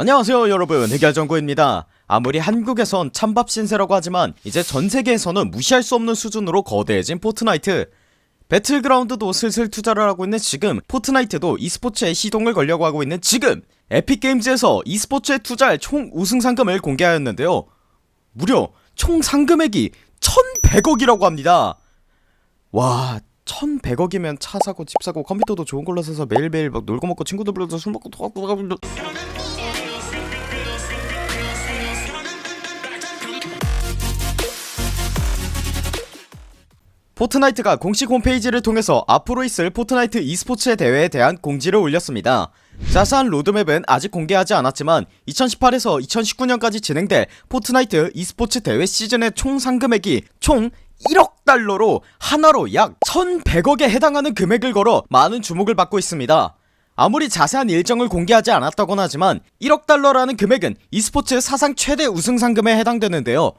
안녕하세요 여러분. 해결정구입니다. 아무리 한국에선 찬밥 신세라고 하지만 이제 전세계에서는 무시할 수 없는 수준으로 거대해진 포트나이트. 배틀그라운드도 슬슬 투자를 하고 있는 지금 포트나이트도 e스포츠에 시동을 걸려고 하고 있는 지금 에픽게임즈에서 e스포츠에 투자할 총 우승 상금을 공개하였는데요. 무려 총 상금액이 1100억이라고 합니다. 와 1100억이면 차 사고 집 사고 컴퓨터도 좋은 걸로 사서 매일매일 막 놀고 먹고 친구들 불러서 술 먹고 도와고 포트나이트가 공식 홈페이지를 통해서 앞으로 있을 포트나이트 e스포츠의 대회에 대한 공지를 올렸습니다. 자세한 로드맵은 아직 공개하지 않았지만 2018에서 2019년까지 진행될 포트나이트 e스포츠 대회 시즌의 총 상금액이 총 1억 달러로 하나로 약 1100억에 해당하는 금액을 걸어 많은 주목을 받고 있습니다. 아무리 자세한 일정을 공개하지 않았다곤 하지만 1억 달러라는 금액은 e스포츠 사상 최대 우승 상금에 해당되는데요.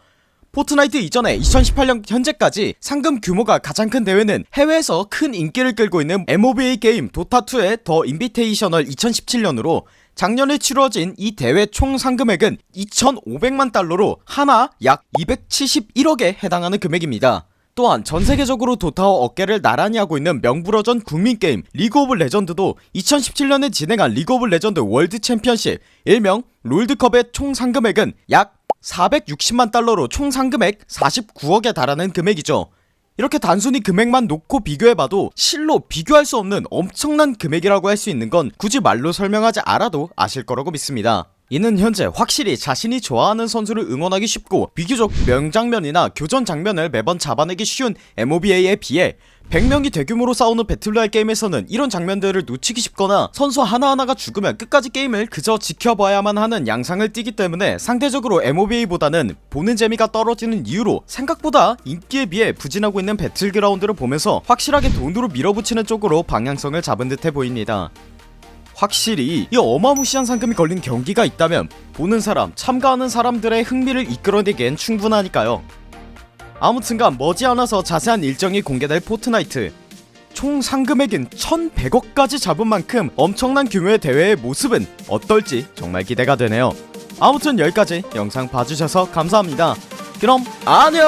포트나이트 이전에 2018년 현재까지 상금 규모가 가장 큰 대회는 해외에서 큰 인기를 끌고 있는 MOBA 게임 도타2의 더 인비테이셔널 2017년으로 작년에 치러진 이 대회 총 상금액은 2,500만 달러로 하나 약 271억에 해당하는 금액입니다. 또한 전세계적으로 도타와 어깨를 나란히 하고 있는 명불허전 국민게임 리그 오브 레전드도 2017년에 진행한 리그 오브 레전드 월드 챔피언십 일명 롤드컵의 총 상금액은 약 460만 달러로 총 상금액 49억에 달하는 금액이죠. 이렇게 단순히 금액만 놓고 비교해봐도 실로 비교할 수 없는 엄청난 금액이라고 할 수 있는 건 굳이 말로 설명하지 않아도 아실 거라고 믿습니다. 이는 현재 확실히 자신이 좋아하는 선수를 응원하기 쉽고 비교적 명장면이나 교전 장면을 매번 잡아내기 쉬운 MOBA에 비해 100명이 대규모로 싸우는 배틀로얄 게임에서는 이런 장면들을 놓치기 쉽거나 선수 하나하나가 죽으면 끝까지 게임을 그저 지켜봐야만 하는 양상을 띠기 때문에 상대적으로 MOBA보다는 보는 재미가 떨어지는 이유로 생각보다 인기에 비해 부진하고 있는 배틀그라운드를 보면서 확실하게 돈으로 밀어붙이는 쪽으로 방향성을 잡은 듯해 보입니다. 확실히 이 어마무시한 상금이 걸린 경기가 있다면 보는 사람, 참가하는 사람들의 흥미를 이끌어내기엔 충분하니까요. 아무튼간 머지않아서 자세한 일정이 공개될 포트나이트. 총 상금액인 1100억까지 잡은 만큼 엄청난 규모의 대회의 모습은 어떨지 정말 기대가 되네요. 아무튼 여기까지 영상 봐주셔서 감사합니다. 그럼 안녕